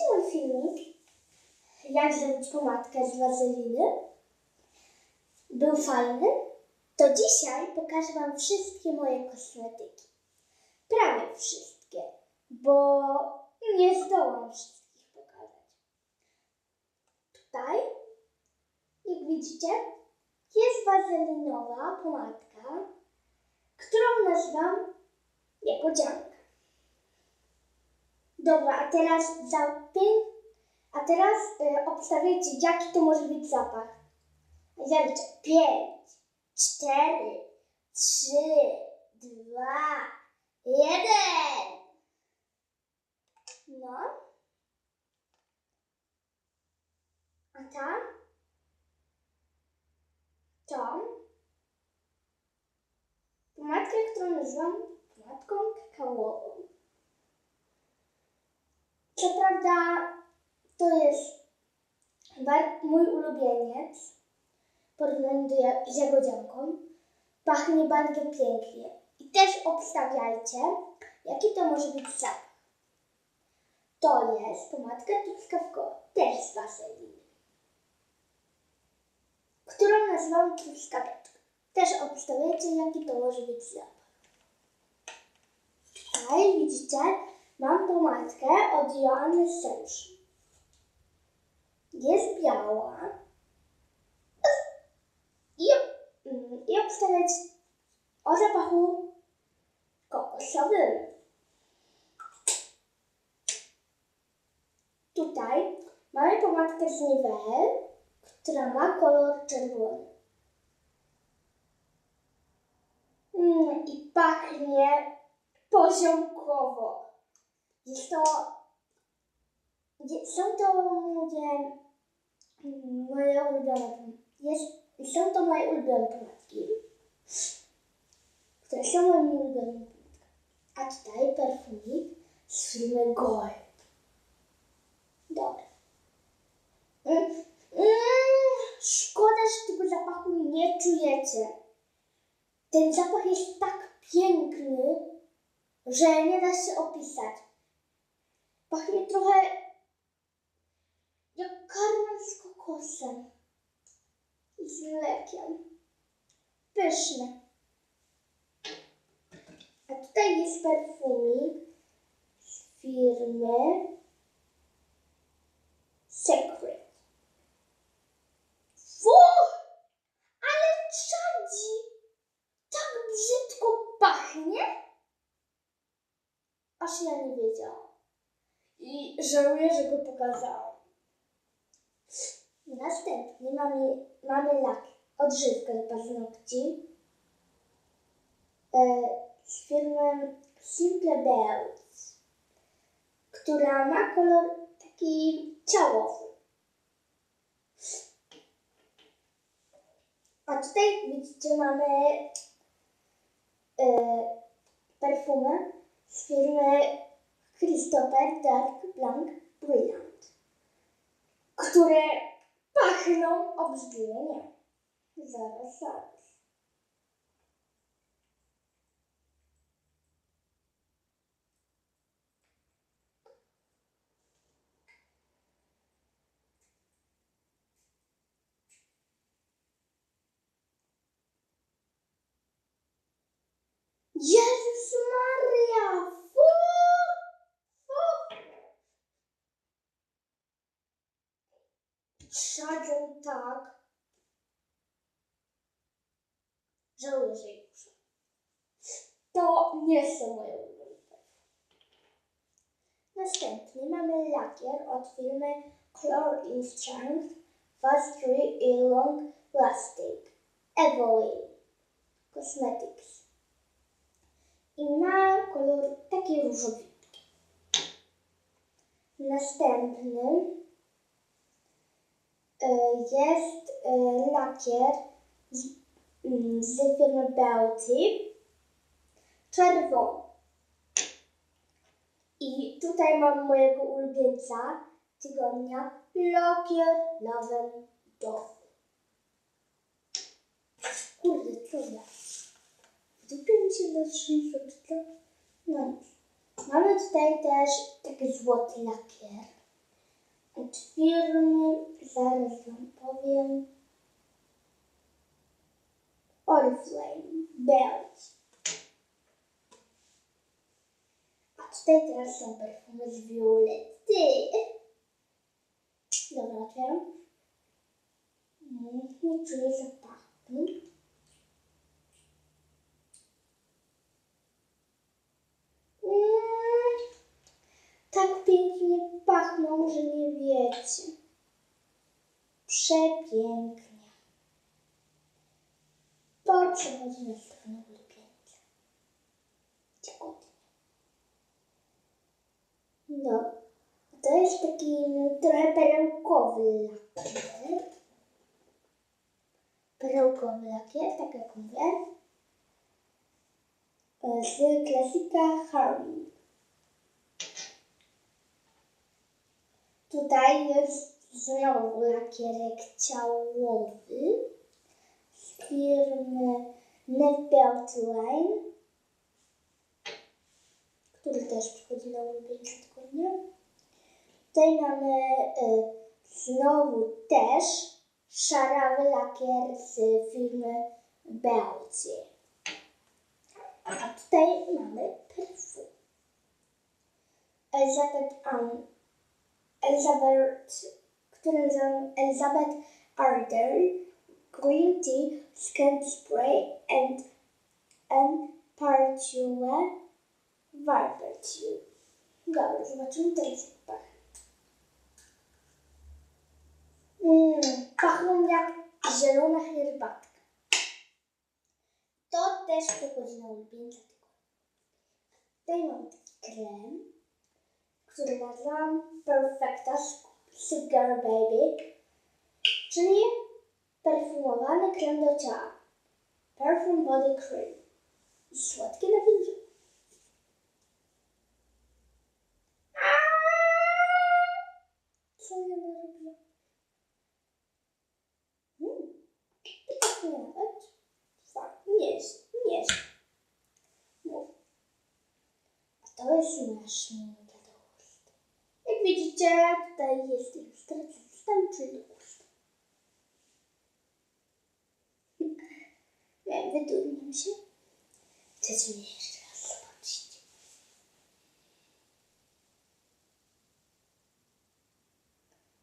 Mój filmik? Jak zrobić pomadkę z wazeliny? Był fajny? To dzisiaj pokażę Wam wszystkie moje kosmetyki. Prawie wszystkie, bo nie zdołam wszystkich pokazać. Tutaj, jak widzicie, jest wazelinowa pomadka, którą nazywam niepodzianka. Dobra, a teraz za tym, a teraz y, obstawiajcie, jaki to może być zapach. Ja liczę 5, 4, 3, 2, 1. No. A ta? Tą? Pomadkę, którą nazywam pomadką kakaową. Co prawda, to jest mój ulubieniec w porównaniu z jagodzianką. Pachnie bardzo pięknie. I też obstawiajcie, jaki to może być zapach. To jest pomadka truskawkowa, też z waseliny, którą nazywam truskaweczka. Też obstawiajcie, jaki to może być zapach. Tutaj widzicie, mam pomadkę od Joanny Sensz. Jest biała. I, mm, i obstawiać o zapachu kokosowym. Tutaj mamy pomadkę z Nivelle, która ma kolor czerwony. Mm, I pachnie poziomkowo. Jest to. Są to moje, mm, moje ulubione. Jest, są to moje ulubione pomadki, które są moimi ulubionymi pomadkami. A tutaj perfumik z firmy Gold. Dobra. Mm, mm, szkoda, że tego zapachu nie czujecie. Ten zapach jest tak piękny, że nie da się opisać. Pachnie trochę jak karmel z kokosem i z mlekiem. Pyszne. A tutaj jest perfumik z firmy Secret. Fu! Ale czadzi! Tak brzydko pachnie? Aż ja nie wiedziałam. I żałuję, że go pokazałam. Następnie mamy, mamy lak, odżywkę do paznokci e, z firmy Simple Bells, która ma kolor taki ciałowy. A tutaj widzicie mamy e, perfumę z firmy Christopher Dark Blanc Brilliant, które pachną obrzydliwie. Zaraz, zaraz. Jezus Maria! Fu! Fu! Szadzą tak. Że ich muszę. To nie są moje ulubione. Następnie mamy lakier od firmy Color in Strength Fast Free i Long Lasting Evoline Cosmetics i ma kolor taki różowitki. Następnym e, jest e, lakier z, mm, z firmy Beauty czerwony. I tutaj mam mojego ulubieńca tygodnia lakier lawendowy. Kurde, ja? Dupie mi się czy to? No. Mamy tutaj też taki złoty lakier. Od firmy, zaraz wam powiem. Oriflame, Bells. A tutaj teraz są perfumy z violety. Dobra, otwieram. Mm, Nie czuję zapachu. Mm, tak pięknie pachną, że nie wiecie. Przepięknie. To przechodzi na stronę ulubieńca. Dziękuję. No, to jest taki trochę perełkowy lakier. Perełkowy lakier, tak jak mówię. E, Z klasika Harmony. Tutaj jest znowu lakierek ciałowy z firmy Line, który też przychodzi na ulubieńca tygodnia. Tutaj mamy e, znowu też szarawy lakier z firmy Belgier. A tutaj mamy perfum. Elizabeth Ann Elizabeth, nazywam Elizabeth Arder, Green Tea, Skin Spray and, and Barbecue. Dobra, zobaczymy teraz jak pachnie. Mmm, pachną jak zielona herbatka. To też przechodzi na ulubieńca Tutaj mam taki krem który nazywam Perfecta Cigar Baby, czyli perfumowany krem do ciała. Perfume Body Cream. I słodkie nawilże. Co ja narobiłam? Hmm. I nawet. Fajnie. Nie jest. Nie jest. Mów. A to jest moja szminka do ust. Jak widzicie, tutaj jest ilustracja wstępczy do ust. Nie, wydurniam się. Chcecie mnie jeszcze raz zobaczyć?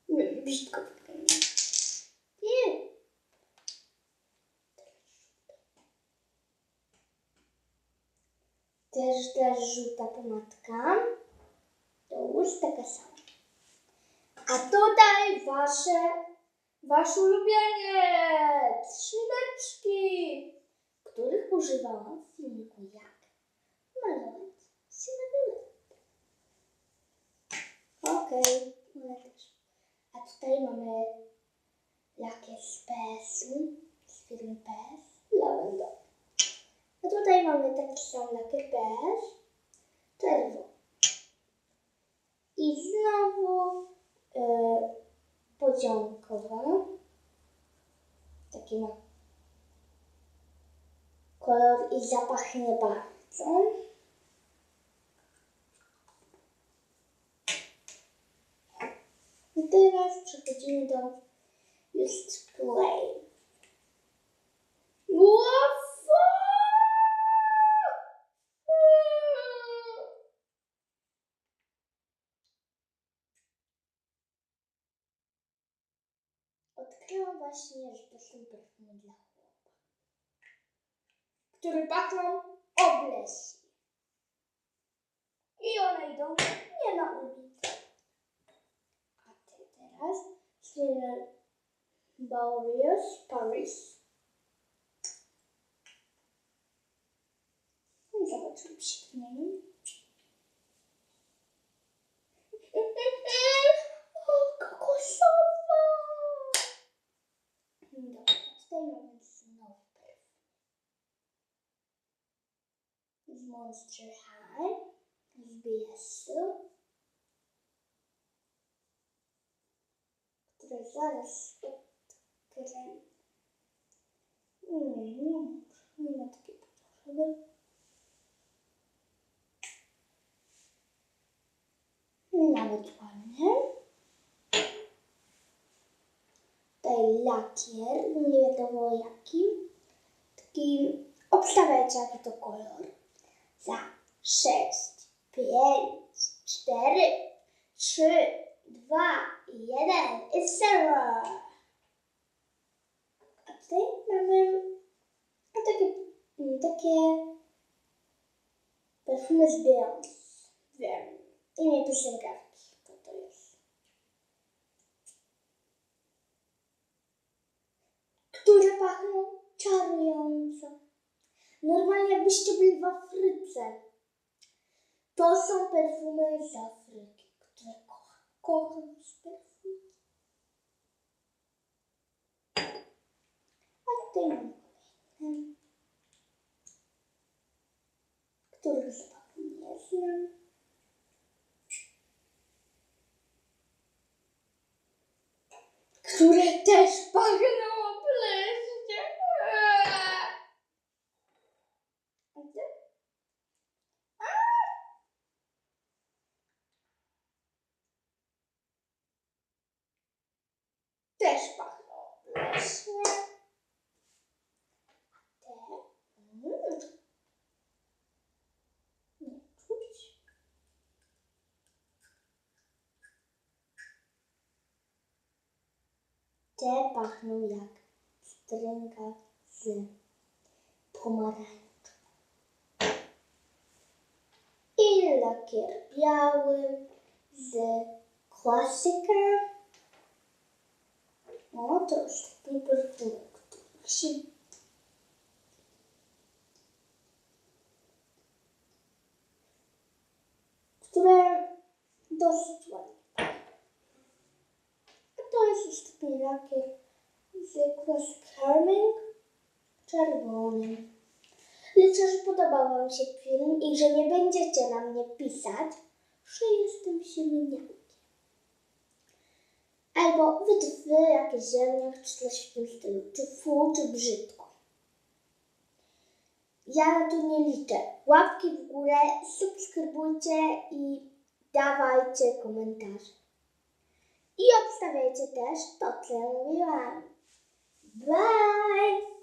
Nie, brzydko wygląda. Nie. Też też żółta pomadka. Ust taka sama. A tutaj wasze, wasz ulubieniec, szmineczki, których używałam w filmiku jak malować się na bilet. Okej, okay, też. A tutaj mamy lakier z PS-u, z firmy PS, lawendowy. A tutaj mamy taki sam lakier PS, czerwony. I znowu e, poziomkowa. Taki ma kolor i zapach nie bardzo. I teraz przechodzimy do Just Play. Właśnie, że to są perfumy dla chłopa, które pachną obleśnie. I one idą nie na ulicę. A ty teraz śliny Boreas Paris. No i zobaczymy się. O, kokosowa! Dobra, tutaj mamy znowu perfum. Z Monster High, z BS-u, które zaraz odkręcę. Nie, nie, nie ma takiej potrzeby. Nawet ładnie. lakier, nie wiadomo jaki. Taki, obstawiajcie jaki to kolor. 6, 5, 4, 3, 2, 1 i 0. A tutaj mamy takie, takie perfumy z Beyoncé. Wiem. Imię piosenkarki. To to jest. Które pachną czarująco. Normalnie jakbyście byli w Afryce. To są perfumy z Afryki, które kocham. Kocham z perfum. A tutaj mam kolejne, których zapachu nie znam. Które też pachną obleśnie. A ty? A! Też pachną obleśnie. Te? Mm. Nie czuć. Te pachną jak strynka z pomarańczy. I lakier biały z klasyka. O, to już taki które dosyć ładnie. A to jest już taki lakier z Classic Harming czerwonym. Liczę, że podobał Wam się film i że nie będziecie na mnie pisać, że jestem siemieniankiem. Albo wytwy, jakieś ziemniak, czy coś w tym stylu, czy fu, czy brzydko. Ja na to nie liczę. Łapki w górę, subskrybujcie i dawajcie komentarze. I obstawiajcie też to, co mówiłam. Bye!